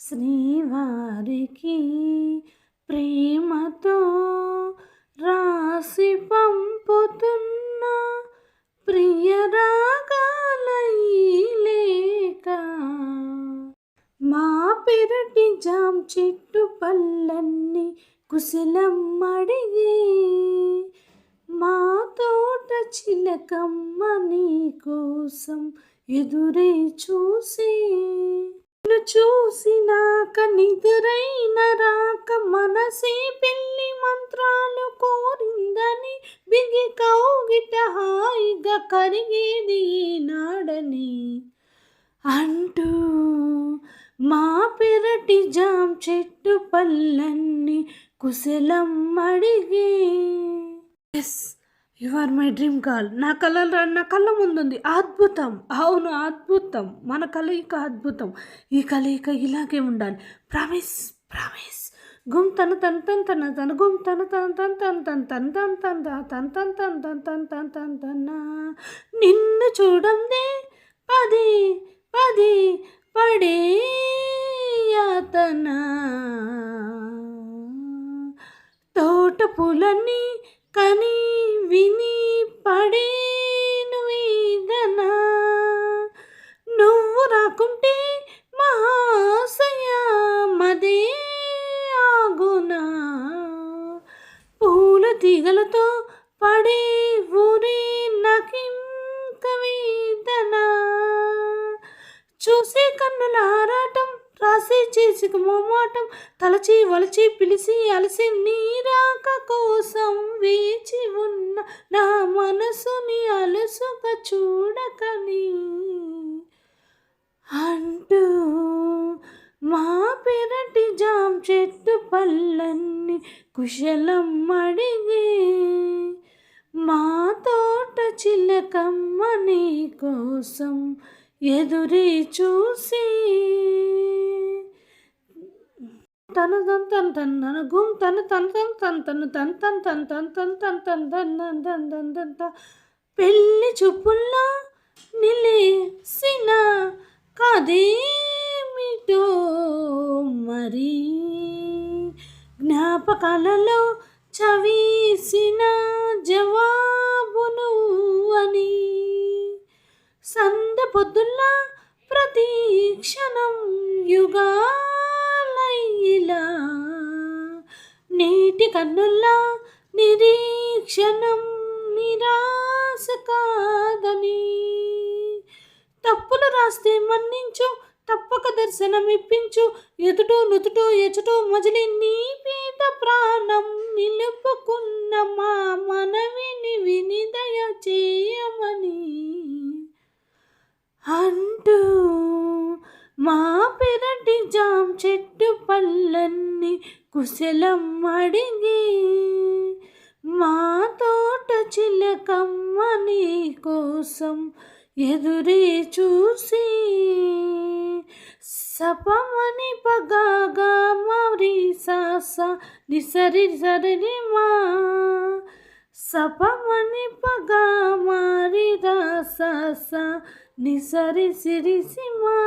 శ్రీవారికి ప్రేమతో రాసి పంపుతున్న ప్రియ లేక మా పెరటి జాం చెట్టు పల్లన్ని కుశలం అడిగి మా తోట చిలకమ్మ నీ కోసం ఎదురే చూసి చూసినాక నిదురైన రాక మనసే పెళ్ళి మంత్రాలు కోరిందని బిగి కౌగిట హాయిగా కరిగేది నాడని అంటూ మా పెరటి జాం చెట్టు పల్లన్ని కుశలం అడిగే. Yes. You are my dream call నా కళ నా కళ్ళ ముందుంది అద్భుతం అవును అద్భుతం మన కలయిక అద్భుతం ఈ కలయిక ఇలాగే ఉండాలి ప్రామిస్ ప్రామిస్ గుమ్ తన తన తన తన తన గుమ్ తన తన తన తన తన తన తన తన తన తన తన తన తన తన తన తన నిన్ను చూడందే పది పది పడే యాతన తోట పూలన్నీ కనీ విని పడేను వీదన. నువ్వు రాకుంటే మహాశయ మదే ఆగునా. పూల తీగలతో పడే ఊరే నాకింత వీదన. చూసే కన్నుల ఆరాటం రాసి చేసిక మొమాటం తలచి వలచి పిలిచి అలసి నీరాక కోసం వే చూడకని అంటూ మా పెరటి జాం చెట్టు పళ్ళన్ని కుశలం అడిగి మా తోట చిలకమ్మ నీ కోసం ఎదురి చూసి తన తన తన తన గుమ్ తన తన తన తన తన తన తన తన తన తన తన తన తన తన తన తన పెళ్ళి చూపుల్లో నిలిసిన కదేమిటో మరి? జ్ఞాపకాలలో చవీసిన జవాబును అని సంద పొద్దుల్లా ప్రతి క్షణం యుగాలయ్యిలా నీటి కన్నుల్లా నిరీక్షణం నిరాశ కాదని. తప్పులు రాస్తే మన్నించు తప్పక దర్శనం ఇప్పించు ఎదుటో నుతుటో ఎచుటో మజిలి నీ పీత ప్రాణం నిలుపుకున్న మా మనవిని వినిదయ చేయమని. అంటూ మా పెరటి జాం చెట్టు పళ్ళన్ని కుశలం అడిగి మా తోట చిలకమ్మ నీ కోసం ఎదురే చూసి సపమని పగాగా మరి సాస నిసరి సరిని మా సపమని పగా మారి రాస నిసరి సిరిసిమా